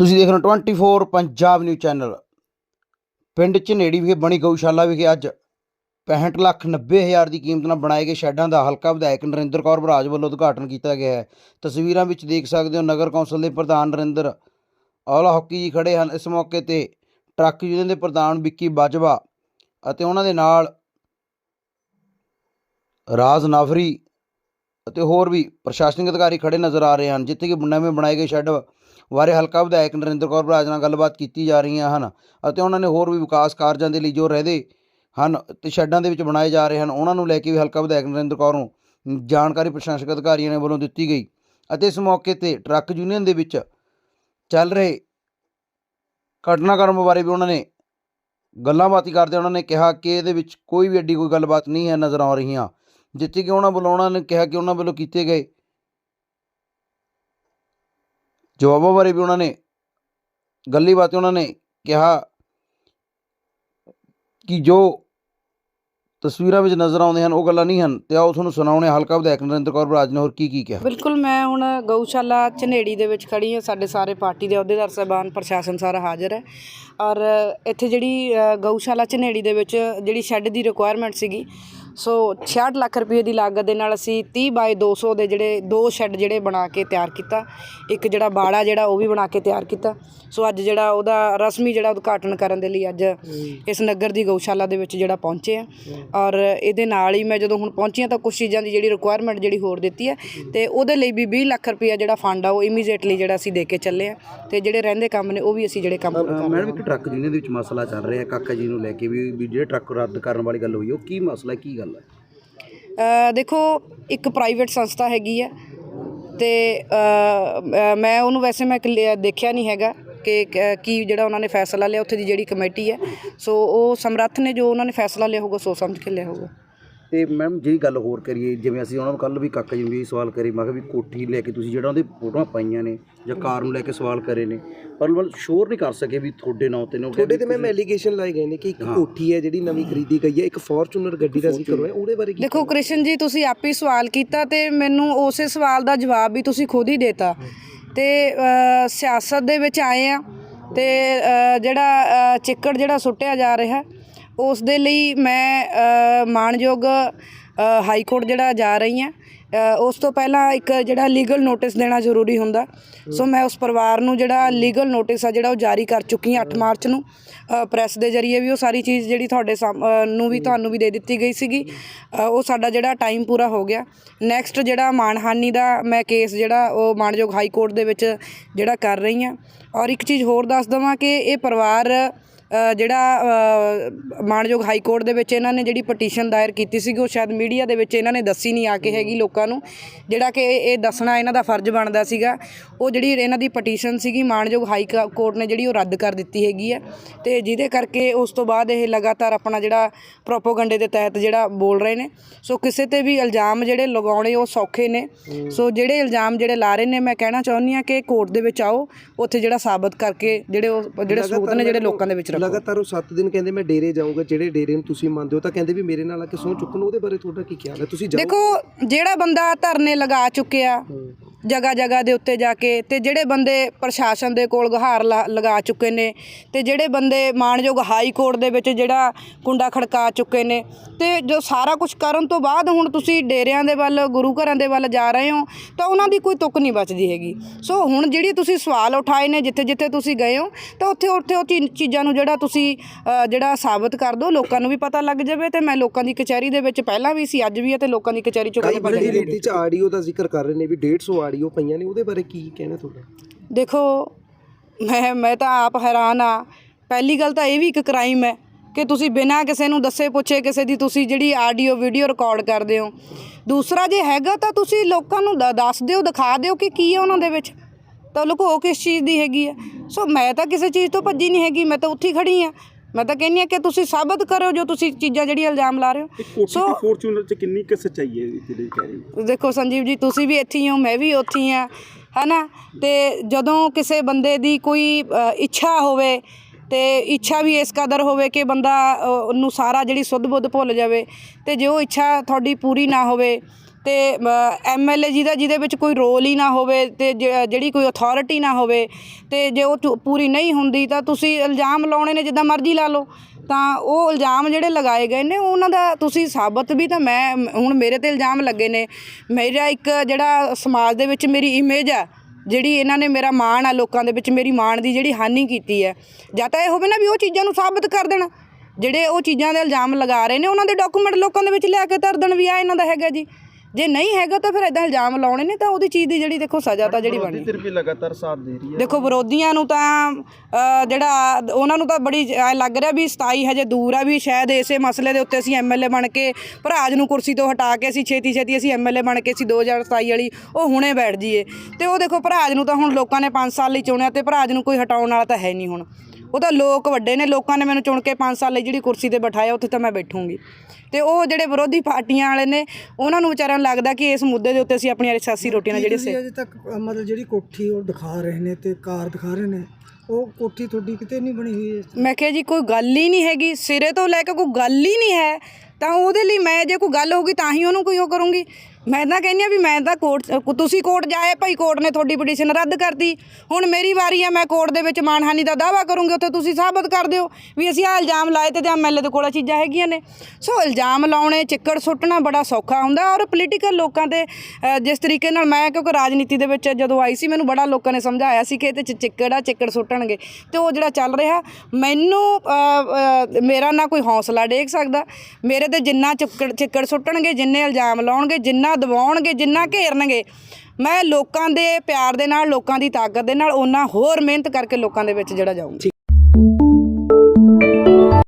ਤੁਸੀਂ ਦੇਖ ਰਹੇ ਹੋ 24 ਪੰਜਾਬ ਨਿਊਜ਼ ਚੈਨਲ ਪਿੰਡ ਝਨੇੜੀ ਵਿਖੇ ਬਣੀ ਗਊਸ਼ਾਲਾ ਵਿਖੇ ਅੱਜ 65 ਲੱਖ 90 ਹਜ਼ਾਰ ਦੀ ਕੀਮਤ ਨਾਲ ਬਣਾਏ ਗਏ ਸ਼ੈੱਡਾਂ ਦਾ ਹਲਕਾ ਵਿਧਾਇਕ ਨਰਿੰਦਰ ਕੌਰ ਬਰਾਜ ਵੱਲੋਂ ਉਦਘਾਟਨ ਕੀਤਾ ਗਿਆ ਹੈ। ਤਸਵੀਰਾਂ ਵਿੱਚ ਦੇਖ ਸਕਦੇ ਹੋ ਨਗਰ ਕੌਂਸਲ ਦੇ ਪ੍ਰਧਾਨ ਨਰਿੰਦਰ ਔਲਾ ਹੌਕੀ ਜੀ ਖੜੇ ਹਨ। ਇਸ ਮੌਕੇ ਤੇ ਟਰੱਕ ਯੂਨੀਅਨ ਦੇ ਪ੍ਰਧਾਨ ਵਿੱਕੀ ਬਾਜਵਾ ਅਤੇ ਉਹਨਾਂ ਦੇ ਨਾਲ ਰਾਜ ਨਾਫਰੀ ਅਤੇ ਹੋਰ ਵੀ ਪ੍ਰਸ਼ਾਸਨਿਕ ਅਧਿਕਾਰੀ ਖੜੇ ਨਜ਼ਰ ਆ ਰਹੇ ਹਨ, ਜਿੱਥੇ ਕਿ ਨਵੇਂ ਬਣਾਏ ਗਏ ਸ਼ੈੱਡ ਬਾਰੇ ਹਲਕਾ ਵਿਧਾਇਕ ਨਰਿੰਦਰ ਕੌਰ ਬਰਾਜ ਨਾਲ ਗੱਲਬਾਤ ਕੀਤੀ ਜਾ ਰਹੀਆਂ ਹਨ ਅਤੇ ਉਹਨਾਂ ਨੇ ਹੋਰ ਵੀ ਵਿਕਾਸ ਕਾਰਜਾਂ ਦੇ ਲਈ ਜੋ ਰਹਿਦੇ ਹਨ ਤੇ ਸ਼ੈੱਡਾਂ ਦੇ ਵਿੱਚ ਬਣਾਏ ਜਾ ਰਹੇ ਹਨ, ਉਹਨਾਂ ਨੂੰ ਲੈ ਕੇ ਵੀ ਹਲਕਾ ਵਿਧਾਇਕ ਨਰਿੰਦਰ ਕੌਰ ਨੂੰ ਜਾਣਕਾਰੀ ਪ੍ਰਸ਼ਾਸਨਿਕ ਅਧਿਕਾਰੀਆਂ ਨੇ ਵੱਲੋਂ ਦਿੱਤੀ ਗਈ ਅਤੇ ਇਸ ਮੌਕੇ ਤੇ ਟਰੱਕ ਯੂਨੀਅਨ ਦੇ ਵਿੱਚ ਚੱਲ ਰਹੇ ਘਟਨਾਕ੍ਰਮ ਬਾਰੇ ਵੀ ਉਹਨਾਂ ਨੇ ਗੱਲਾਂ ਬਾਤੀ ਕਰਦੇ ਉਹਨਾਂ ਨੇ ਕਿਹਾ ਕਿ ਇਹਦੇ ਵਿੱਚ ਕੋਈ ਵੀ ਐਡੀ ਕੋਈ ਗੱਲਬਾਤ ਨਹੀਂ ਹੈ, ਨਜ਼ਰ ਆ ਰਹੀਆਂ। ਜਿੱਥੇ ਕਿ ਉਹਨਾਂ ਵੱਲੋਂ, ਉਹਨਾਂ ਨੇ ਕਿਹਾ ਕਿ ਉਹਨਾਂ ਵੱਲੋਂ ਕੀਤੇ ਗਏ। ਜਵਾਬਾਂ ਬਾਰੇ ਵੀ ਉਹਨਾਂ ਨੇ ਗੱਲੀ ਬਾਤ ਉਹਨਾਂ ਨੇ ਕਿਹਾ ਕਿ ਜੋ ਤਸਵੀਰਾਂ ਵਿੱਚ ਨਜ਼ਰ ਆਉਂਦੇ ਹਨ, ਉਹ ਗੱਲਾਂ ਨਹੀਂ ਹਨ। ਤੇ ਆਓ ਤੁਹਾਨੂੰ ਸੁਣਾਉਣੇ ਹਲਕਾ ਵਿਧਾਇਕ ਨਰਿੰਦਰ ਕੌਰ ਬਰਾਜ ਨੇ ਹੋਰ ਕੀ ਕੀ ਕਿਹਾ। ਬਿਲਕੁਲ, ਮੈਂ ਹੁਣ ਗਊਸ਼ਾਲਾ ਝਨੇੜੀ ਦੇ ਵਿੱਚ ਖੜੀ ਹਾਂ। ਸਾਡੇ ਸਾਰੇ ਪਾਰਟੀ ਦੇ ਅਹੁਦੇਦਾਰ, ਸਾਹਿਬਾਨ, ਪ੍ਰਸ਼ਾਸਨ ਸਾਰਾ ਹਾਜ਼ਰ ਹੈ। ਔਰ ਇੱਥੇ ਜਿਹੜੀ ਗਊਸ਼ਾਲਾ ਝਨੇੜੀ ਦੇ ਵਿੱਚ ਜਿਹੜੀ ਸ਼ੈੱਡ ਦੀ ਰਿਕੁਆਇਰਮੈਂਟ ਸੀਗੀ ਸੋ 66 ਲੱਖ ਰੁਪਏ ਦੀ ਲਾਗਤ ਦੇ ਨਾਲ ਅਸੀਂ 30 ਬਾਈ 200 ਦੇ ਜਿਹੜੇ ਦੋ ਸ਼ੈੱਡ ਜਿਹੜੇ ਬਣਾ ਕੇ ਤਿਆਰ ਕੀਤਾ। ਇੱਕ ਜਿਹੜਾ ਬਾੜਾ ਜਿਹੜਾ ਉਹ ਵੀ ਬਣਾ ਕੇ ਤਿਆਰ ਕੀਤਾ। ਸੋ ਅੱਜ ਜਿਹੜਾ ਉਹਦਾ ਰਸਮੀ ਜਿਹੜਾ ਉਦਘਾਟਨ ਕਰਨ ਦੇ ਲਈ ਅੱਜ ਇਸ ਨਗਰ ਦੀ ਗਊਸ਼ਾਲਾ ਦੇ ਵਿੱਚ ਜਿਹੜਾ ਪਹੁੰਚੇ ਆ। ਔਰ ਇਹਦੇ ਨਾਲ ਹੀ ਮੈਂ ਜਦੋਂ ਹੁਣ ਪਹੁੰਚੀ ਹਾਂ ਤਾਂ ਕੁਝ ਚੀਜ਼ਾਂ ਦੀ ਜਿਹੜੀ ਰਿਕੁਆਇਰਮੈਂਟ ਜਿਹੜੀ ਹੋਰ ਦਿੱਤੀ ਹੈ ਤੇ ਉਹਦੇ ਲਈ ਵੀ 20 ਲੱਖ ਰੁਪਇਆ ਜਿਹੜਾ ਫੰਡ ਆ ਉਹ ਇਮੀਡੀਏਟਲੀ ਜਿਹੜਾ ਅਸੀਂ ਦੇ ਕੇ ਚੱਲੇ ਆ ਤੇ ਜਿਹੜੇ ਰਹਿੰਦੇ ਕੰਮ ਨੇ ਉਹ ਵੀ ਅਸੀਂ ਜਿਹੜੇ ਕੰਮ ਕਰ ਮੈਡਮ ਇੱਕ ਟਰੱਕ ਯੂਨੀਅਨ ਦੇ ਵਿੱਚ ਮਸਲਾ ਚੱਲ ਰਿਹਾ ਕਾਕਾ ਜੀ ਨੂੰ ਲੈ ਕੇ ਵੀ ਜਿਹੜੇ ਟਰੱਕ ਰੱਦ ਕਰਨ ਵਾਲੀ ਗੱਲ ਹੋਈ ਉਹ ਕੀ ਮਸਲਾ ਕੀ ਗੱਲ ਹੈ? ਦੇਖੋ, ਇੱਕ ਪ੍ਰਾਈਵੇਟ ਸੰਸਥਾ ਹੈਗੀ ਹੈ ਤੇ ਮੈਂ ਉਹਨੂੰ ਵੈਸੇ ਮੈਂ ਕਲੀਅਰ ਦੇਖਿਆ ਨਹੀਂ ਹੈਗਾ ਕਿ ਕੀ ਜਿਹੜਾ ਉਹਨਾਂ ਨੇ ਫੈਸਲਾ ਲਿਆ, ਉੱਥੇ ਦੀ ਜਿਹੜੀ ਕਮੇਟੀ ਹੈ। ਸੋ ਉਹ ਸਮਰੱਥ ਨੇ, ਜੋ ਉਹਨਾਂ ਨੇ ਫੈਸਲਾ ਲਿਆ ਹੋਊਗਾ, ਸੋ ਸਮਝ ਕੇ ਲਿਆ ਹੋਊਗਾ। ਤੇ ਮੈਮ ਜਿਹੜੀ ਗੱਲ ਹੋਰ ਕਰੀਏ ਜਿਵੇਂ ਅਸੀਂ ਉਹਨਾਂ ਨੂੰ ਕੱਲ ਵੀ ਕਾਕਾ ਜੀ ਨੂੰ ਵੀ ਸਵਾਲ ਕਰੇ ਮੈਂ ਕਿਹਾ ਵੀ ਕੋਠੀ ਲੈ ਕੇ ਤੁਸੀਂ ਜਿਹੜਾ ਉਹਦੀ ਫੋਟੋਆਂ ਪਾਈਆਂ ਨੇ ਜਾਂ ਕਾਰ ਨੂੰ ਲੈ ਕੇ ਸਵਾਲ ਕਰੇ ਨੇ ਪਰ ਮਤਲਬ ਸ਼ੋਰ ਨਹੀਂ ਕਰ ਸਕੇ ਵੀ ਤੁਹਾਡੇ ਨਾਂ ਤੇ ਨੇ ਤੁਹਾਡੇ ਤੇ ਮੈਮ ਐਲੀਗੇਸ਼ਨ ਲਾਏ ਗਏ ਨੇ ਕਿ ਇੱਕ ਕੋਠੀ ਹੈ ਜਿਹੜੀ ਨਵੀਂ ਖਰੀਦੀ ਗਈ ਹੈ ਇੱਕ ਫੋਰਚੂਨਰ ਗੱਡੀ ਦਾ ਜ਼ਿਕਰ ਹੋਇਆ ਉਹਦੇ ਬਾਰੇ ਕੀ ਦੇਖੋ ਕ੍ਰਿਸ਼ਨ ਜੀ ਤੁਸੀਂ ਆਪੇ ਹੀ ਸਵਾਲ ਕੀਤਾ ਤੇ ਮੈਨੂੰ ਉਸੇ ਸਵਾਲ ਦਾ ਜਵਾਬ ਵੀ ਤੁਸੀਂ ਖੁਦ ਹੀ ਦੇਤਾ। ਤੇ ਸਿਆਸਤ ਦੇ ਵਿੱਚ ਆਏ ਆ ਤੇ ਜਿਹੜਾ ਚਿੱਕੜ ਜਿਹੜਾ ਸੁੱਟਿਆ ਜਾ ਰਿਹਾ ਉਸ ਦੇ ਲਈ ਮੈਂ ਮਾਣਯੋਗ ਹਾਈ ਕੋਰਟ ਜਿਹੜਾ ਜਾ ਰਹੀ ਹਾਂ ਉਸ ਤੋਂ ਪਹਿਲਾਂ ਇੱਕ ਜਿਹੜਾ ਲੀਗਲ ਨੋਟਿਸ ਦੇਣਾ ਜ਼ਰੂਰੀ ਹੁੰਦਾ। ਸੋ ਮੈਂ ਉਸ ਪਰਿਵਾਰ ਨੂੰ ਜਿਹੜਾ ਲੀਗਲ ਨੋਟਿਸ ਆ ਜਿਹੜਾ ਉਹ ਜਾਰੀ ਕਰ ਚੁੱਕੀ ਹਾਂ 8 ਮਾਰਚ ਨੂੰ। ਪ੍ਰੈਸ ਦੇ ਜ਼ਰੀਏ ਵੀ ਉਹ ਸਾਰੀ ਚੀਜ਼ ਜਿਹੜੀ ਤੁਹਾਡੇ ਸਾਹਮ- ਨੂੰ ਵੀ ਤੁਹਾਨੂੰ ਵੀ ਦੇ ਦਿੱਤੀ ਗਈ ਸੀਗੀ। ਉਹ ਸਾਡਾ ਜਿਹੜਾ ਟਾਈਮ ਪੂਰਾ ਹੋ ਗਿਆ। ਨੈਕਸਟ ਜਿਹੜਾ ਮਾਨਹਾਨੀ ਦਾ ਮੈਂ ਕੇਸ ਜਿਹੜਾ ਉਹ ਮਾਨਯੋਗ ਹਾਈ ਕੋਰਟ ਦੇ ਵਿੱਚ ਜਿਹੜਾ ਕਰ ਰਹੀ ਹਾਂ। ਔਰ ਇੱਕ ਚੀਜ਼ ਹੋਰ ਦੱਸ ਦਵਾਂ ਕਿ ਇਹ ਪਰਿਵਾਰ ਜਿਹੜਾ ਅ, ਮਾਣਯੋਗ ਹਾਈ ਕੋਰਟ ਦੇ ਵਿੱਚ ਇਹਨਾਂ ਨੇ ਜਿਹੜੀ ਪਟੀਸ਼ਨ ਦਾਇਰ ਕੀਤੀ ਸੀਗੀ ਉਹ ਸ਼ਾਇਦ ਮੀਡੀਆ ਦੇ ਵਿੱਚ ਇਹਨਾਂ ਨੇ ਦੱਸੀ ਨਹੀਂ ਆ ਕੇ ਹੈਗੀ ਲੋਕਾਂ ਨੂੰ। ਜਿਹੜਾ ਕਿ ਇਹ ਦੱਸਣਾ ਇਹਨਾਂ ਦਾ ਫਰਜ਼ ਬਣਦਾ ਸੀਗਾ। ਉਹ ਜਿਹੜੀ ਇਹਨਾਂ ਦੀ ਪਟੀਸ਼ਨ ਸੀਗੀ ਮਾਣਯੋਗ ਹਾਈ ਕ- ਕੋਰਟ ਨੇ ਜਿਹੜੀ ਉਹ ਰੱਦ ਕਰ ਦਿੱਤੀ ਹੈਗੀ ਹੈ ਤੇ ਜਿਹਦੇ ਕਰਕੇ ਉਸ ਤੋਂ ਬਾਅਦ ਇਹ ਲਗਾਤਾਰ ਆਪਣਾ ਜਿਹੜਾ ਪ੍ਰੋਪੋਗੰਡੇ ਦੇ ਤਹਿਤ ਜਿਹੜਾ ਬੋਲ ਰਹੇ ਨੇ। ਸੋ ਕਿਸੇ ਤੇ ਵੀ ਇਲਜ਼ਾਮ ਜਿਹੜੇ ਲਗਾਉਣੇ ਉਹ ਸੌਖੇ ਨੇ। ਸੋ ਜਿਹੜੇ ਇਲਜ਼ਾਮ ਜਿਹੜੇ ਲਾ ਰਹੇ ਨੇ ਮੈਂ ਕਹਿਣਾ ਚਾਹੁੰਦੀ ਆ ਕਿ ਕੋਰਟ ਦੇ ਵਿੱਚ ਆਓ। ਉੱਥੇ ਜਿਹੜਾ ਸਾਬਤ ਕਰਕੇ ਜਿਹੜੇ ਉਹ ਜਿਹੜੇ ਸਬੂਤ ਨੇ ਜਿਹੜੇ ਲੋਕਾਂ ਦੇ ਵਿੱਚ ਰੱਖੋ। ਲਗਾਤਾਰ ਉਹ 7 ਦਿਨ ਕਹਿੰਦੇ ਮੈਂ ਡੇਰੇ ਜਾਊਂਗਾ ਜਿਹੜੇ ਡੇਰੇ ਨੂੰ ਤੁਸੀਂ ਮੰਨਦੇ ਹੋ ਤਾਂ ਕਹਿੰਦੇ ਵੀ ਮੇਰੇ ਨਾਲ ਆ ਕੇ ਸਹੁੰ ਚੁੱਕਣ ਉਹਦੇ ਬਾਰੇ ਤੁਹਾਡਾ ਕੀ ਖਿਆਲ ਹੈ? ਤੁਸੀਂ ਜਾਓ। ਦੇਖੋ ਜਿਹੜਾ ਬੰਦਾ ਧਰਨੇ ਲਗਾ ਚੁੱਕਿਆ ਜਗ੍ਹਾ ਜਗ੍ਹਾ ਦੇ ਉੱਤੇ ਜਾ ਕੇ ਤੇ ਜਿਹੜੇ ਬੰਦੇ ਪ੍ਰਸ਼ਾਸਨ ਦੇ ਕੋਲ ਗੁਹਾਰ ਲਗਾ ਚੁੱਕੇ ਨੇ ਤੇ ਜਿਹੜੇ ਬੰਦੇ ਮਾਣਯੋਗ ਹਾਈ ਕੋਰਟ ਦੇ ਵਿੱਚ ਜਿਹੜਾ ਕੁੰਡਾ ਖੜਕਾ ਚੁੱਕੇ ਨੇ ਤੇ ਜੋ ਸਾਰਾ ਕੁਝ ਕਰਨ ਤੋਂ ਬਾਅਦ ਹੁਣ ਤੁਸੀਂ ਡੇਰਿਆਂ ਦੇ ਵੱਲ ਗੁਰੂ ਘਰਾਂ ਦੇ ਵੱਲ ਜਾ ਰਹੇ ਹੋ ਤਾਂ ਉਹਨਾਂ ਦੀ ਕੋਈ ਤੁਕ ਨਹੀਂ ਬਚਦੀ ਹੈਗੀ। ਸੋ ਹੁਣ ਜਿਹੜੀ ਤੁਸੀਂ ਸਵਾਲ ਉਠਾਏ ਨੇ ਜਿੱਥੇ ਜਿੱਥੇ ਤੁਸੀਂ ਗਏ ਹੋ ਤਾਂ ਉੱਥੇ ਉੱਥੇ ਉਹ ਚੀਜ਼ਾਂ ਨੂੰ ਜਿਹੜਾ ਤੁਸੀਂ ਜਿਹੜਾ ਸਾਬਤ ਕਰ ਦਿਓ ਲੋਕਾਂ ਨੂੰ ਵੀ ਪਤਾ ਲੱਗ ਜਾਵੇ ਤੇ ਮੈਂ ਲੋਕਾਂ ਦੀ ਕਚਹਿਰੀ ਦੇ ਵਿੱਚ ਪਹਿਲਾਂ ਵੀ ਸੀ ਅੱਜ ਵੀ ਹੈ ਤੇ ਲੋਕਾਂ ਦੀ ਕਚਹਿਰੀ ਚੋਂ ਕਦੇ ਰੀਤੀ ਚ ਆਡੀਓ ਦਾ ਜ਼ਿਕਰ ਕਰ ਰਹੇ ਨੇ ਵੀ 150 ਆਡੀਓ ਪਈਆਂ ਨੇ, ਉਹਦੇ ਬਾਰੇ ਕੀ ਕਹਿਣਾ ਤੁਹਾਡਾ? ਦੇਖੋ, ਮੈਂ ਮੈਂ ਤਾਂ ਆਪ ਹੈਰਾਨ ਆ ਪਹਿਲੀ ਗੱਲ ਤਾਂ ਇਹ ਵੀ ਇੱਕ ਕ੍ਰਾਈਮ ਹੈ ਕਿ ਤੁਸੀਂ ਬਿਨਾਂ ਕਿਸੇ ਨੂੰ ਦੱਸੇ ਪੁੱਛੇ ਕਿਸੇ ਦੀ ਤੁਸੀਂ ਜਿਹੜੀ ਆਡੀਓ ਵੀਡੀਓ ਰਿਕਾਰਡ ਕਰਦੇ ਹੋ। ਦੂਸਰਾ ਜੇ ਹੈਗਾ ਤਾਂ ਤੁਸੀਂ ਲੋਕਾਂ ਨੂੰ ਦ- ਦੱਸ ਦਿਓ, ਦਿਖਾ ਦਿਓ ਕਿ ਕੀ ਹੈ ਉਹਨਾਂ ਦੇ ਵਿੱਚ। ਤਾਂ ਲੁਕੋ, ਕਿਸ ਚੀਜ਼ ਦੀ ਹੈਗੀ ਹੈ? ਸੋ ਮੈਂ ਤਾਂ ਕਿਸੇ ਚੀਜ਼ ਤੋਂ ਭੱਜੀ ਨਹੀਂ ਹੈਗੀ, ਮੈਂ ਤਾਂ ਉੱਥੇ ਹੀ ਖੜੀ ਆ ਮੈਂ ਤਾਂ ਕਹਿੰਨੀ ਆ ਕਿ ਤੁਸੀਂ ਸਾਬਤ ਕਰੋ ਜੋ ਤੁਸੀਂ ਚੀਜ਼ਾਂ ਜਿਹੜੀਆਂ ਇਲਜ਼ਾਮ ਲਾ ਰਹੇ ਹੋ। ਤੇ ਫੋਰਚੂਨਰ ਚ ਕਿੰਨੀ ਕੁ ਸੱਚਾਈ ਹੈ ਜਿਹੜੇ ਕਹਿ ਰਹੇ ਹੋ? ਦੇਖੋ ਸੰਜੀਵ ਜੀ ਤੁਸੀਂ ਵੀ ਇੱਥੇ ਹੀ ਹੋ ਮੈਂ ਵੀ ਉੱਥੇ ਹੀ ਆ ਹੈਨਾ? ਤੇ ਜਦੋਂ ਕਿਸੇ ਬੰਦੇ ਦੀ ਕੋਈ ਇੱਛਾ ਹੋਵੇ ਤੇ ਇੱਛਾ ਵੀ ਇਸ ਕਦਰ ਹੋਵੇ ਕਿ ਬੰਦਾ ਉਹਨੂੰ ਸਾਰਾ ਜਿਹੜੀ ਸੁੱਧ ਬੁੱਧ ਭੁੱਲ ਜਾਵੇ ਤੇ ਜੇ ਉਹ ਇੱਛਾ ਤੁਹਾਡੀ ਪੂਰੀ ਨਾ ਹੋਵੇ ਤੇ ਐਮਐਲਏ ਦਾ ਜਿਹਦੇ ਵਿੱਚ ਕੋਈ ਰੋਲ ਹੀ ਨਾ ਹੋਵੇ ਤੇ ਜਿਹੜੀ ਕੋਈ ਅਥਾਰਟੀ ਨਾ ਹੋਵੇ ਤੇ ਜੇ ਉਹ ਚੁ- ਪੂਰੀ ਨਹੀਂ ਹੁੰਦੀ ਤਾਂ ਤੁਸੀਂ ਇਲਜ਼ਾਮ ਲਾਉਣੇ ਨੇ ਜਿੱਦਾਂ ਮਰਜ਼ੀ ਲਾ ਲਓ। ਤਾਂ ਉਹ ਇਲਜ਼ਾਮ ਜਿਹੜੇ ਲਗਾਏ ਗਏ ਨੇ, ਉਹਨਾਂ ਦਾ ਤੁਸੀਂ ਸਾਬਤ ਵੀ ਤਾਂ ਮੈਂ, ਹੁਣ ਮੇਰੇ ਤੇ ਇਲਜ਼ਾਮ ਲੱਗੇ ਨੇ। ਮੇਰਾ ਇੱਕ ਜਿਹੜਾ ਸਮਾਜ ਦੇ ਵਿੱਚ ਮੇਰੀ ਇਮੇਜ ਆ ਜਿਹੜੀ ਇਹਨਾਂ ਨੇ ਮੇਰਾ ਮਾਣ ਆ ਲੋਕਾਂ ਦੇ ਵਿੱਚ, ਮੇਰੀ ਮਾਣ ਦੀ ਜਿਹੜੀ ਹਾਨੀ ਕੀਤੀ ਹੈ। ਜਾਂ ਤਾਂ ਇਹ ਹੋਵੇ ਨਾ ਵੀ ਉਹ ਚੀਜ਼ਾਂ ਨੂੰ ਸਾਬਤ ਕਰ ਦੇਣ। ਜਿਹੜੇ ਉਹ ਚੀਜ਼ਾਂ ਦੇ ਇਲਜ਼ਾਮ ਲਗਾ ਰਹੇ ਨੇ, ਉਹਨਾਂ ਦੇ ਡਾਕੂਮੈਂਟ ਲੋਕਾਂ ਦੇ ਵਿੱਚ ਲਿਆ ਕੇ ਧਰ ਦੇਣ ਵੀ ਆ ਇਹਨਾਂ ਦਾ ਹੈਗਾ ਜੀ। ਜੇ ਨਹੀਂ ਹੈਗਾ ਤਾਂ ਫਿਰ ਇਦਾਂ ਇਲਜ਼ਾਮ ਲਾਉਣੇ ਨੇ ਤਾਂ ਉਹਦੀ ਚੀਜ਼ ਦੀ ਜਿਹੜੀ ਦੇਖੋ ਸਜ਼ਾ ਤਾਂ ਜਿਹੜੀ ਬਣਨੀ। ਫਿਰ ਵੀ ਲਗਾਤਾਰ ਸਾਥ ਦੇ ਰਹੀ ਹੈ। ਦੇਖੋ ਵਿਰੋਧੀਆਂ ਨੂੰ ਤਾਂ ਅ, ਜਿਹੜਾ ਉਹਨਾਂ ਨੂੰ ਤਾਂ ਬੜੀ ਐਂ ਲੱਗ ਰਿਹਾ ਵੀ 27 ਹਜੇ ਦੂਰ ਆ ਵੀ ਸ਼ਾਇਦ ਇਸੇ ਮਸਲੇ ਦੇ ਉੱਤੇ ਅਸੀਂ ਐਮਐਲਏ ਬਣ ਕੇ ਭਰਾਜ ਨੂੰ ਕੁਰਸੀ ਤੋਂ ਹਟਾ ਕੇ ਅਸੀਂ ਛੇਤੀ ਛੇਤੀ ਅਸੀਂ ਐਮਐਲਏ ਬਣ ਕੇ ਅਸੀਂ 2027 ਵਾਲੀ ਉਹ ਹੁਣੇ ਬੈਠ ਜਾਈਏ। ਤੇ ਉਹ ਦੇਖੋ ਭਰਾਜ ਨੂੰ ਤਾਂ ਹੁਣ ਲੋਕਾਂ ਨੇ 5 ਸਾਲ ਲਈ ਚੁਣਿਆ ਤੇ ਭਰਾਜ ਨੂੰ ਕੋਈ ਹਟਾਉਣ ਵਾਲਾ ਤਾਂ ਹੈ ਨਹੀਂ ਹੁਣ। ਉਹ ਤਾਂ ਲੋਕ ਵੱਡੇ ਨੇ ਲੋਕਾਂ ਨੇ ਮੈਨੂੰ ਚੁਣ ਕੇ 5 ਸਾਲ ਲਈ ਜਿਹੜੀ ਕੁਰਸੀ ਤੇ ਬਿਠਾਇਆ ਉੱਥੇ ਤਾਂ ਮੈਂ ਬੈਠੂੰਗੀ। ਤੇ ਉਹ ਜਿਹੜੇ ਵਿਰੋਧੀ ਪਾਰਟੀਆਂ ਵਾਲੇ ਨੇ ਉਹਨਾਂ ਨੂੰ ਵਿਚਾਰਿਆਂ ਨੂੰ ਲੱਗਦਾ ਕਿ ਇਸ ਮੁੱਦੇ ਦੇ ਉੱਤੇ ਅਸੀਂ ਆਪਣੀਆਂ ਸਿਆਸੀ ਰੋਟੀਆਂ ਨਾਲ ਜਿਹੜੇ ਸੇ ਅਜੇ ਤੱਕ ਮਤਲਬ ਜਿਹੜੀ ਕੋਠੀ ਉਹ ਦਿਖਾ ਰਹੇ ਨੇ ਤੇ ਕਾਰ ਦਿਖਾ ਰਹੇ ਨੇ ਉਹ ਕੋਠੀ ਤੁਹਾਡੀ ਕਿਤੇ ਨਹੀਂ ਬਣੀ ਹੋਈ ਮੈਂ ਕਿਹਾ ਜੀ ਕੋਈ ਗੱਲ ਹੀ ਨਹੀਂ ਹੈਗੀ। ਸਿਰੇ ਤੋਂ ਲੈ ਕੇ ਕੋਈ ਗੱਲ ਹੀ ਨਹੀਂ ਹੈ। ਤਾਂ ਉਹਦੇ ਲਈ ਮੈਂ ਜੇ ਕੋਈ ਗੱਲ ਹੋਊਗੀ ਤਾਂ ਹੀ ਉਹਨੂੰ ਕੋਈ ਉਹ ਕਰੂੰਗੀ। ਮੈਂ ਤਾਂ ਕਹਿੰਦੀ ਆ ਵੀ ਮੈਂ ਤਾਂ ਕੋਰਟ ਤੁਸੀਂ ਕੋਰਟ ਜਾਏ, ਭਾਈ ਕੋਰਟ ਨੇ ਤੁਹਾਡੀ ਪਟੀਸ਼ਨ ਰੱਦ ਕਰਤੀ। ਹੁਣ ਮੇਰੀ ਵਾਰੀ ਆ, ਮੈਂ ਕੋਰਟ ਦੇ ਵਿੱਚ ਮਾਨਹਾਨੀ ਦਾ ਦਾਵਾ ਕਰੂੰਗੀ, ਉੱਥੇ ਤੁਸੀਂ ਸਾਬਤ ਕਰ ਦਿਓ ਵੀ ਅਸੀਂ ਆ ਇਲਜ਼ਾਮ ਲਾਏ ਤੇ ਐਮਐਲਏ ਦੇ ਕੋਲ ਆਹ ਚੀਜ਼ਾਂ ਹੈਗੀਆਂ ਨੇ। ਸੋ ਇਲਜ਼ਾਮ ਲਾਉਣੇ, ਚਿੱਕੜ ਸੁੱਟਣਾ ਬੜਾ ਸੌਖਾ ਹੁੰਦਾ ਔਰ ਪੋਲੀਟੀਕਲ ਲੋਕਾਂ ਤੇ ਜਿਸ ਤਰੀਕੇ ਨਾਲ ਮੈਂ, ਕਿਉਂਕਿ ਰਾਜਨੀਤੀ ਦੇ ਵਿੱਚ ਜਦੋਂ ਆਈ ਸੀ, ਮੈਨੂੰ ਬੜਾ ਲੋਕਾਂ ਨੇ ਸਮਝਾਇਆ ਸੀ ਕਿ ਇਹ ਤੇ ਚ- ਚਿੱਕੜ ਆ, ਚਿੱਕੜ ਸੁੱਟਣਗੇ ਤੇ ਉਹ ਜਿਹੜਾ ਚੱਲ ਰਿਹਾ, ਮੈਨੂੰ ਮੇਰਾ ਨਾ ਕੋਈ ਹੌਸਲਾ ਡੇਕ ਸਕਦਾ। ਮੇਰੇ ਤੇ ਜਿੰਨਾ ਚਿੱਕੜ ਚਿੱਕੜ ਸੁੱਟਣਗੇ, ਜਿੰਨੇ ਇਲਜ਼ਾਮ ਲਾਉਣਗੇ, ਜਿੰਨਾ ਜਿੰਨਾ ਦਬਾਉਣਗੇ ਜਿੰਨਾ ਘੇਰਨਗੇ, ਮੈਂ ਲੋਕਾਂ ਦੇ ਪਿਆਰ ਦੇ ਨਾਲ, ਲੋਕਾਂ ਦੀ ਤਾਕਤ ਦੇ ਨਾਲ ਉਹਨਾਂ ਹੋਰ ਮਿਹਨਤ ਕਰਕੇ ਲੋਕਾਂ ਦੇ ਵਿੱਚ ਜਿਹੜਾ ਜਾਊਂਗੀ।